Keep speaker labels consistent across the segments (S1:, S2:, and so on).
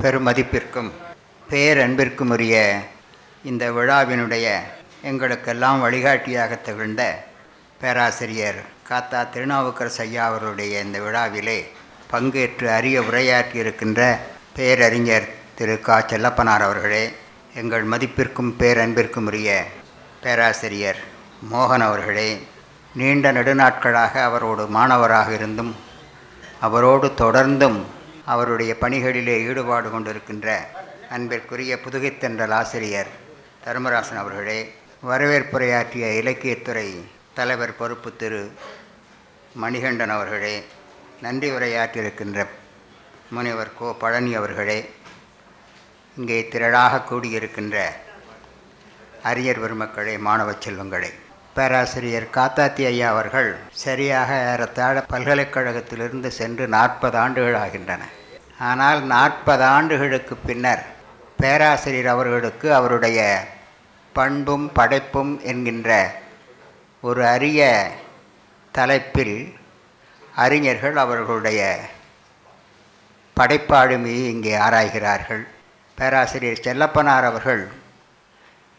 S1: பெருமதிப்பிற்கும் பேரன்பிற்கும் உரிய இந்த விழாவினுடைய எங்களுக்கெல்லாம் வழிகாட்டியாக திகழ்ந்த பேராசிரியர் காத்தா திருநாவுக்கரசு ஐயா அவர்களுடைய இந்த விழாவிலே பங்கேற்று அரிய உரையாற்றியிருக்கின்ற பேரறிஞர் திரு கா. செல்லப்பனார் அவர்களே எங்கள் மதிப்பிற்கும் பேரன்பிற்கும் உரிய பேராசிரியர் மோகன் அவர்களே நீண்ட நெடுநாட்களாக அவரோடு மாணவராக இருந்தும் அவரோடு தொடர்ந்தும் அவருடைய பணிகளிலே ஈடுபாடு கொண்டிருக்கின்ற அன்பிற்குரிய புதுகைத்தென்றல் ஆசிரியர் தர்மராசன் அவர்களே வரவேற்புரையாற்றிய இலக்கியத்துறை தலைவர் பொறுப்பு திரு. மணிகண்டன் அவர்களே நன்றி உரையாற்றியிருக்கின்ற முனைவர் கோ. பழனி அவர்களே இங்கே திரளாக கூடியிருக்கின்ற அரியர் பெருமக்களே மாணவ செல்வங்களே. பேராசிரியர் காத்தாத்தி ஐயா அவர்கள் சரியாக ஏறத்தாழ பல்கலைக்கழகத்திலிருந்து சென்று நாற்பது ஆண்டுகள் ஆகின்றன. ஆனால் நாற்பது ஆண்டுகளுக்கு பின்னர் பேராசிரியர் அவர்களுக்கு அவருடைய பண்பும் படைப்பும் என்கின்ற ஒரு அரிய தலைப்பில் அறிஞர்கள் அவர்களுடைய படைப்பாளுமையை இங்கே ஆராய்கிறார்கள். பேராசிரியர் செல்லப்பனார் அவர்கள்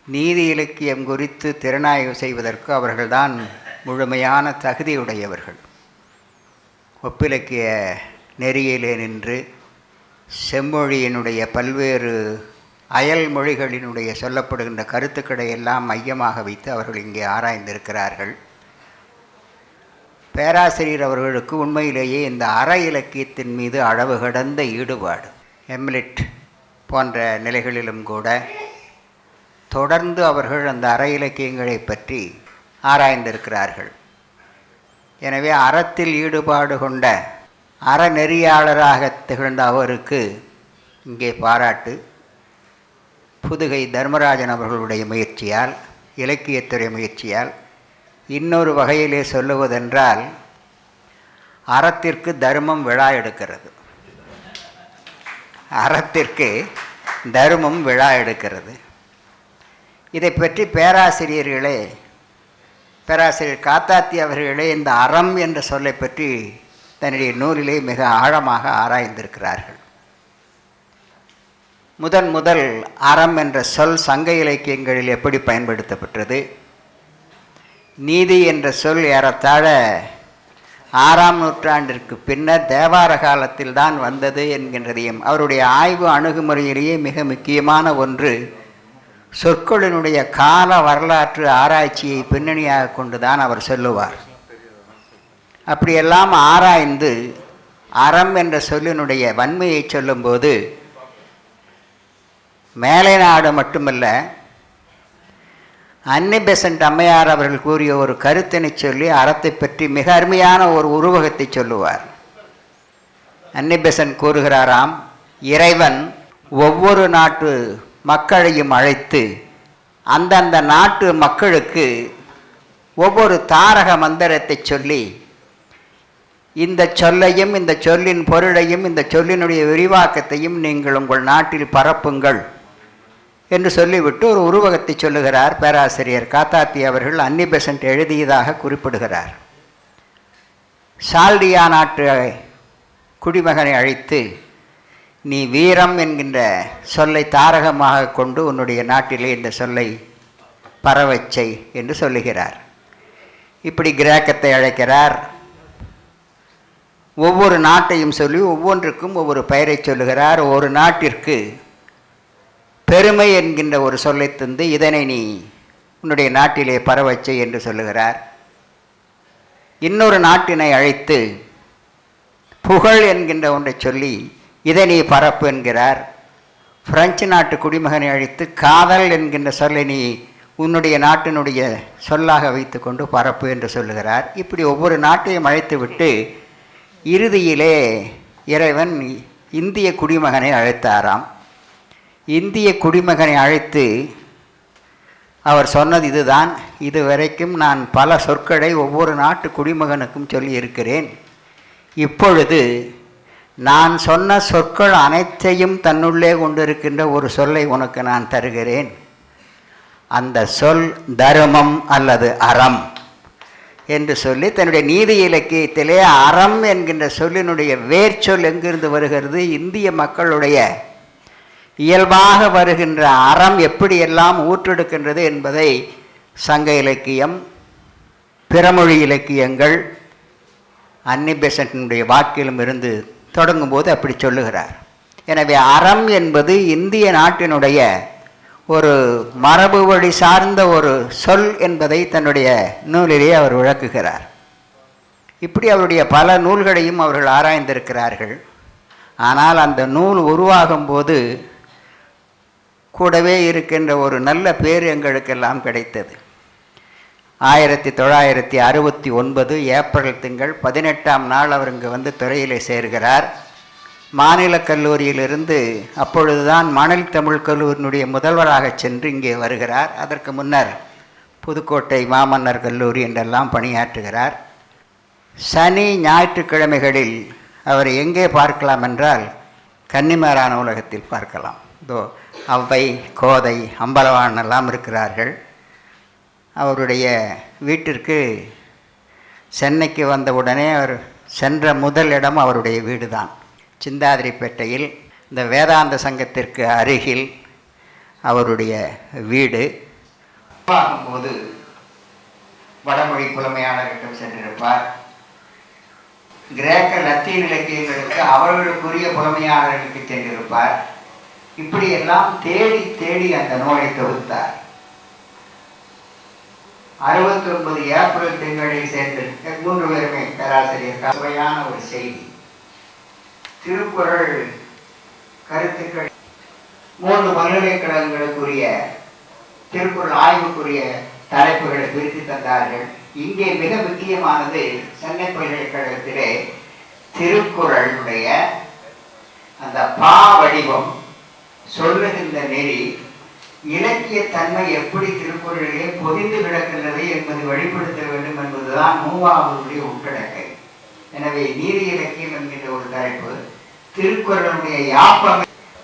S1: நீதி இலக்கியம் குறித்து திறனாய்வு செய்வதற்கு அவர்கள்தான் முழுமையான தகுதியுடையவர்கள். ஒப்பிலக்கிய நெறியிலே நின்று செம்மொழியினுடைய பல்வேறு அயல் மொழிகளினுடைய சொல்லப்படுகின்ற கருத்துக்களை எல்லாம் மையமாக வைத்து அவர்கள் இங்கே ஆராய்ந்திருக்கிறார்கள். பேராசிரியர் அவர்களுக்கு உண்மையிலேயே இந்த அற இலக்கியத்தின் மீது அளவு கடந்த ஈடுபாடு. எம்லிட் போன்ற நிலைகளிலும் கூட தொடர்ந்து அவர்கள் அந்த அற இலக்கியங்களை பற்றி ஆராய்ந்திருக்கிறார்கள். எனவே அறத்தில் ஈடுபாடு கொண்ட அறநெறியாளராக திகழ்ந்த அவருக்கு இங்கே பாராட்டு. புதுகை தர்மராஜன் அவர்களுடைய முயற்சியால் இலக்கியத்துறை முயற்சியால் இன்னொரு வகையிலே சொல்லுவதென்றால் அறத்திற்கு தர்மம் விழா எடுக்கிறது. அறத்திற்கு தர்மம் விழா எடுக்கிறது. இதை பற்றி பேராசிரியர்களே பேராசிரியர் காத்தாத்தி அவர்களே இந்த அறம் என்ற சொல்லை பற்றி தன்னுடைய நூலிலே மிக ஆழமாக ஆராய்ந்திருக்கிறார்கள். முதன் முதல் அறம் என்ற சொல் சங்க இலக்கியங்களில் எப்படி பயன்படுத்தப்பட்டது? நீதி என்ற சொல் ஏறத்தாழ ஆறாம் நூற்றாண்டிற்கு பின்னர் தேவார காலத்தில் தான் வந்தது என்கின்றதையும் அவருடைய ஆய்வு அணுகுமுறையிலேயே மிக முக்கியமான ஒன்று சொற்களினுடைய கால வரலாற்று ஆராய்ச்சியை பின்னணியாக கொண்டுதான் அவர் சொல்லுவார். அப்படியெல்லாம் ஆராய்ந்து அறம் என்ற சொல்லினுடைய வன்மையை சொல்லும்போது மேலை நாடு மட்டுமல்ல அன்னி பெசன்ட் அம்மையார் அவர்கள் கூறிய ஒரு கருத்தினை சொல்லி அறத்தை பற்றி மிக அருமையான ஒரு உருவகத்தை சொல்லுவார். அன்னி பெசன்ட் கூறுகிறாராம் இறைவன் ஒவ்வொரு நாட்டு மக்களையும் அழைத்து அந்தந்த நாட்டு மக்களுக்கு ஒவ்வொரு தாரக மந்திரத்தை சொல்லி இந்த சொல்லையும் இந்த சொல்லின் பொருளையும் இந்த சொல்லினுடைய விரிவாக்கத்தையும் நீங்கள் உங்கள் நாட்டில் பரப்புங்கள் என்று சொல்லிவிட்டு ஒரு உருவகத்தை சொல்லுகிறார் பேராசிரியர் காத்தாத்தி அவர்கள் அன்னி பெசன்ட் எழுதியதாக குறிப்பிடுகிறார். சால்டியா நாட்டு குடிமகனை அழைத்து நீ வீரம் என்கின்ற சொல்லை தாரகமாக கொண்டு உன்னுடைய நாட்டிலே இந்த சொல்லை பரவச்சை என்று சொல்லுகிறார். இப்படி கிரேக்கத்தை அழைக்கிறார். ஒவ்வொரு நாட்டையும் சொல்லி ஒவ்வொன்றுக்கும் ஒவ்வொரு பெயரை சொல்லுகிறார். ஒரு நாட்டிற்கு பெருமை என்கின்ற ஒரு சொல்லை தந்து இதனை நீ உன்னுடைய நாட்டிலே பரவச்சை என்று சொல்லுகிறார். இன்னொரு நாட்டினை அழைத்து புகழ் என்கின்ற ஒன்றை சொல்லி இதை நீ பரப்பு என்கிறார். பிரெஞ்சு நாட்டு குடிமகனை அழைத்து காதல் என்கின்ற சொல்லை நீ உன்னுடைய நாட்டினுடைய சொல்லாக வைத்துக்கொண்டு பரப்பு என்று சொல்லுகிறார். இப்படி ஒவ்வொரு நாட்டையும் அழைத்து விட்டு இறுதியிலே இறைவன் இந்திய குடிமகனை அழைத்தாராம். இந்திய குடிமகனை அழைத்து அவர் சொன்னது இதுதான். இதுவரைக்கும் நான் பல சொற்களை ஒவ்வொரு நாட்டு குடிமகனுக்கும் சொல்லி இருக்கிறேன் இப்பொழுது நான் சொன்ன சொற்கள் அனைத்தையும் தன்னுள்ளே கொண்டிருக்கின்ற ஒரு சொல்லை உனக்கு நான் தருகிறேன். அந்த சொல் தர்மம் அல்லது அறம். என்று சொல்லி தன்னுடைய நீதி இலக்கியத்திலே அறம் என்கின்ற சொல்லினுடைய வேர்ச்சொல் எங்கிருந்து வருகிறது? இந்திய மக்களுடைய இயல்பாக வருகின்ற அறம் எப்படியெல்லாம் ஊற்றெடுக்கின்றது என்பதை சங்க இலக்கியம் பிறமொழி இலக்கியங்கள் அன்னி பெசன்டினுடைய வாக்கிலும் இருந்து தொடங்கும்போது அப்படி சொல்லுகிறார். எனவே அறம் என்பது இந்திய நாட்டினுடைய ஒரு மரபு வழி சார்ந்த ஒரு சொல் என்பதை தன்னுடைய நூலிலே அவர் விளக்குகிறார். இப்படி அவருடைய பல நூல்களையும் அவர்கள் ஆராய்ந்திருக்கிறார்கள். ஆனால் அந்த நூல் உருவாகும் போது கூடவே இருக்கின்ற ஒரு நல்ல பேர் எங்களுக்கெல்லாம் கிடைத்தது. ஆயிரத்தி தொள்ளாயிரத்தி அறுபத்தி ஒன்பது ஏப்ரல் திங்கள் பதினெட்டாம் நாள் அவர் இங்கே வந்து துறையிலே சேர்கிறார். மாநில கல்லூரியிலிருந்து அப்பொழுதுதான் மணல் தமிழ் கல்லூரியினுடைய முதல்வராக சென்று இங்கே வருகிறார். அதற்கு முன்னர் புதுக்கோட்டை மாமன்னர் கல்லூரி என்றெல்லாம் பணியாற்றுகிறார். சனி ஞாயிற்றுக்கிழமைகளில் அவர் எங்கே பார்க்கலாம் என்றால் கன்னிமாரான உலகத்தில் பார்க்கலாம். இதோ அவ்வை கோதை அம்பலவான் எல்லாம் இருக்கிறார்கள். அவருடைய வீட்டிற்கு சென்னைக்கு வந்தவுடனே அவர் சென்ற முதல் இடம் அவருடைய வீடு தான் சிந்தாதிரிப்பேட்டையில் இந்த வேதாந்த சங்கத்திற்கு அருகில் அவருடைய வீடு. போது வடமொழி புலமையாளர்களிடம் சென்றிருப்பார். கிரேக்க லத்தீன் இலக்கியங்களுக்கு அவர்களுக்குரிய புலமையாளர்களுக்கு சென்றிருப்பார். இப்படியெல்லாம் தேடி தேடி அந்த நூலை தொகுத்தார். அறுபத்தி ஒன்பது ஏப்ரல் திங்களில் சேர்ந்திருக்க மூன்று பேருமே பேராசிரியர் கவையான ஒரு செய்தி. திருக்குறள் கருத்துக்கள். மூன்று பல்கலைக்கழகங்களுக்குரிய திருக்குறள் ஆய்வுக்குரிய தலைப்புகளை பிரித்து தந்தார்கள். இங்கே மிக முக்கியமானது சென்னை பல்கலைக்கழகத்திலே திருக்குறளுடைய அந்த பா வடிவம் சொல்லுகின்ற நெறி இலக்கிய தன்மை எப்படி திருக்குறளிலே பொதிந்து கிடக்கின்றது என்பதை வெளிப்படுத்த வேண்டும் என்பதுதான் மூவாவதுடைய உட்கடக்கை எனவே நீதி இலக்கியம் என்கின்ற ஒரு தலைப்பு திருக்குறளுடைய யாப்பம்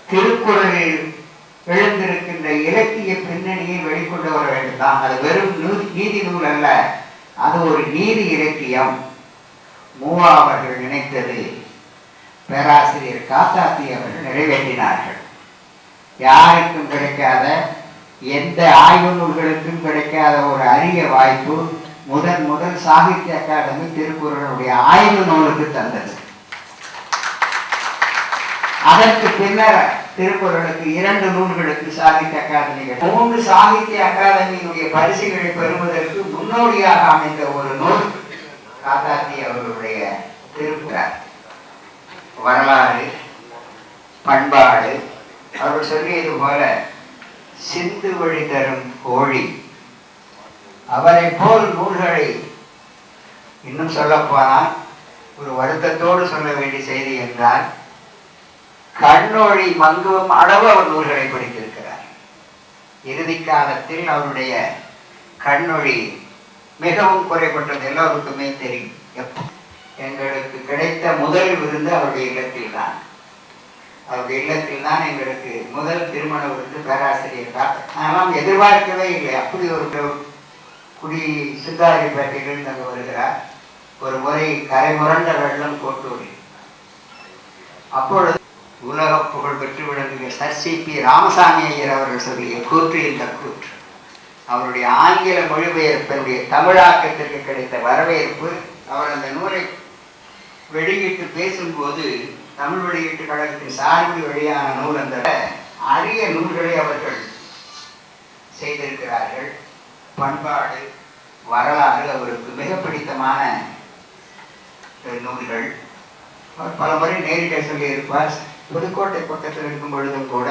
S1: திருக்குறளில் எழுந்திருக்கின்ற இலக்கிய பின்னணியை வெளிக்கொண்டு வர வேண்டும் தான் அது வெறும் நீதி நூல் அல்ல அது ஒரு நீதி இலக்கியம். மூவா அவர்கள் நினைத்தது பேராசிரியர் காத்தாத்தி அவர்கள் நிறைவேற்றினார்கள். யாருக்கும் கிடைக்காத எந்த ஆய்வு நூல்களுக்கும் கிடைக்காத ஒரு அரிய வாய்ப்பு முதன் முதல் சாகித்ய அகாடமி திருக்குறளுடைய ஆய்வு நூலுக்கு தந்தது. அதற்கு பின்னர் திருக்குறளுக்கு இரண்டு நூல்களுக்கு சாகித்ய அகாதமிகள் மூன்று சாகித்ய அகாதமியினுடைய பரிசுகளை பெறுவதற்கு முன்னோடியாக அமைந்த ஒரு நூல் காத்தாத்தி அவர்களுடைய திருக்குறள் வரலாறு பண்பாடு. அவர் சொல்லியது போல சிந்து வழி தரும் கோழி. அவரை போல் நூல்களை இன்னும் சொல்லப்போனால் ஒரு வருத்தத்தோடு சொல்ல வேண்டிய செய்தி என்றால் கண்ணொழி மங்குவும் அளவு அவர் நூல்களை படித்திருக்கிறார். இறுதி காலத்தில் அவருடைய கண்ணொழி மிகவும் குறைபட்டது எல்லோருக்குமே தெரியும். எங்களுக்கு கிடைத்த முதல் விருந்து அவருடைய இல்லத்தில் தான். அவருடைய இல்லத்தில் தான் எங்களுக்கு முதல் திருமண விருந்து பேராசிரியர் தான். ஆனால் எதிர்பார்க்கவே இல்லை. அப்படி ஒரு குடி சிந்தாரிப்பேட்டையில் அங்கே வருகிறார். ஒரு முறை கரை முரண்ட வெள்ளம் கோட்டூரில் அப்பொழுது உலக புகழ் பெற்று விளங்குகிற sir C P Ramaswamy Iyer அவர்கள் சொல்லிய கூற்று இந்த கூற்று. அவருடைய ஆங்கில மொழிபெயர்ப்பினுடைய தமிழாக்கத்திற்கு கிடைத்த வரவேற்பு அவர் அந்த நூலை வெளியிட்டு பேசும்போது தமிழ் வெளியீட்டு கழகத்தின் சார்பில் வெளியான நூல் அந்த அரிய நூல்களை அவர்கள் செய்திருக்கிறார்கள். பண்பாடு வரலாறு அவருக்கு மிக பிடித்தமான நூல்கள். அவர் பல முறை நேரிட்ட சொல்லியிருப்பார். புதுக்கோட்டை பக்கத்தில் இருக்கும் பொழுதும் கூட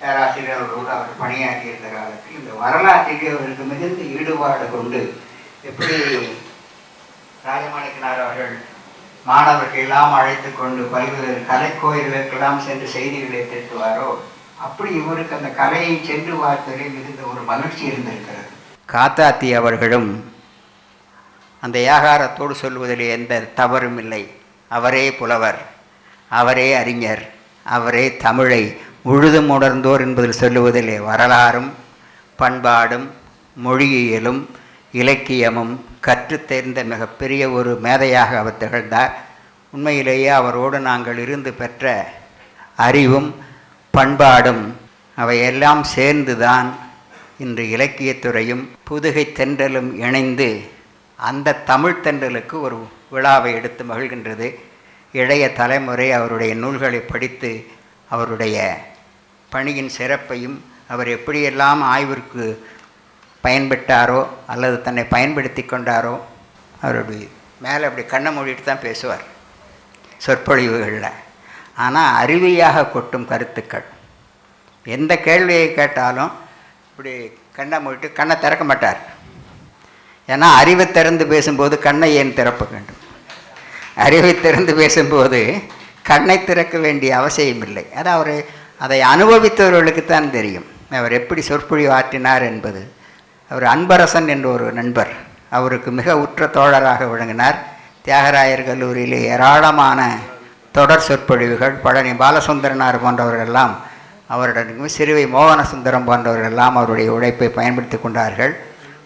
S1: பேராசிரியர் அவர்களோடு அவர் பணியாற்றி இருந்த காலத்தில் இந்த வரலாற்றிற்கு அவருக்கு மிகுந்த ஈடுபாடு கொண்டு எப்படி ராஜமாணிக்கனார் அவர்கள் மாணவர்கள் எல்லாம் அழைத்து கொண்டு பல்வேறு கலைக்கோயில்களுக்கெல்லாம் சென்று செய்திகளை திருத்துவாரோ அப்படி இவருக்கு அந்த கலையை சென்று பார்த்ததில் மிகுந்த ஒரு மகிழ்ச்சி இருந்திருக்கிறது. காத்தாத்தி அவர்களும் அந்த ஏகாரத்தோடு சொல்வதில் எந்த தவறும் இல்லை. அவரே புலவர் அவரே அறிஞர் அவரே தமிழை முழுதும் உணர்ந்தோர் என்பதில் சொல்லுவதிலே வரலாறும் பண்பாடும் மொழியியலும் இலக்கியமும் கற்றுத்தேர்ந்த மிகப்பெரிய ஒரு மேதையாக அவர் திகழ்ந்தார். உண்மையிலேயே அவரோடு நாங்கள் இருந்து பெற்ற அறிவும் பண்பாடும் அவையெல்லாம் சேர்ந்துதான் இன்று இலக்கியத்துறையும் புதுகை தென்றலும் இணைந்து அந்த தமிழ் தென்றலுக்கு ஒரு விழாவை எடுத்து மகிழ்கின்றது. இளைய தலைமுறை அவருடைய நூல்களை படித்து அவருடைய பணியின் சிறப்பையும் அவர் எப்படியெல்லாம் ஆய்விற்கு பயன்பட்டாரோ அல்லது தன்னை பயன்படுத்தி கொண்டாரோ அவருடைய மேலே அப்படி கண்ணை மூடிட்டு தான் பேசுவார் சொற்பொழிவுகளில். ஆனால் அருவியாக கொட்டும் கருத்துக்கள். எந்த கேள்வியை கேட்டாலும் இப்படி கண்ணை மூடிட்டு கண்ணை திறக்க மாட்டார். ஏன்னா அறிவை திறந்து பேசும்போது கண்ணை ஏன் திறப்ப வேண்டும்? அறிவை திறந்து பேசும்போது கண்ணை திறக்க வேண்டிய அவசியம் இல்லை. அது அவர் அதை அனுபவித்தவர்களுக்கு தான் தெரியும். அவர் எப்படி சொற்பொழிவு ஆற்றினார் என்பது. அவர் அன்பரசன் என்ற ஒரு நண்பர் அவருக்கு மிக உற்ற தோழராக விளங்கினார். தியாகராயர் கல்லூரியிலே ஏராளமான தொடர் சொற்பொழிவுகள் பழனி பாலசுந்தரனார் போன்றவர்களெல்லாம் அவருடன் சிறுவை மோகன சுந்தரம் போன்றவர்களெல்லாம் அவருடைய உழைப்பை பயன்படுத்தி கொண்டார்கள்.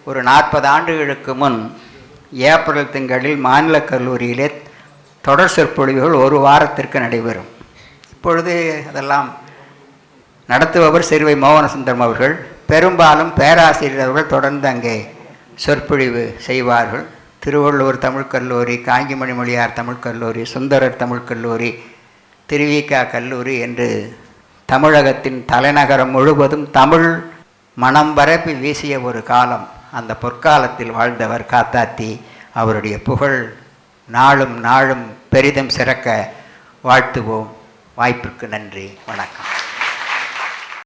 S1: ஒரு நாற்பது ஆண்டுகளுக்கு முன் ஏப்ரல் திங்களில் மாநில கல்லூரியிலே தொடர் சொற்பொழிவுகள் ஒரு வாரத்திற்கு நடைபெறும். இப்பொழுது அதெல்லாம் நடத்துபவர் சிறுவை மோகனசுந்தரம் அவர்கள். பெரும்பாலும் பேராசிரியர் அவர்கள் தொடர்ந்து அங்கே சொற்பொழிவு செய்வார்கள். திருவள்ளூர் தமிழ்க் கல்லூரி காஞ்சிமணி மொழியார் தமிழ்க் கல்லூரி சுந்தரர் தமிழ்க் கல்லூரி திருவிகா கல்லூரி என்று தமிழகத்தின் தலைநகரம் முழுவதும் தமிழ் மனம் பரப்பி வீசிய ஒரு காலம். அந்த பொற்காலத்தில் வாழ்ந்தவர் காத்தாத்தி. அவருடைய புகழ் நாளும் நாளும் பெரிதும் சிறக்க வாழ்த்துவோம். வாய்ப்பிற்கு நன்றி. வணக்கம்.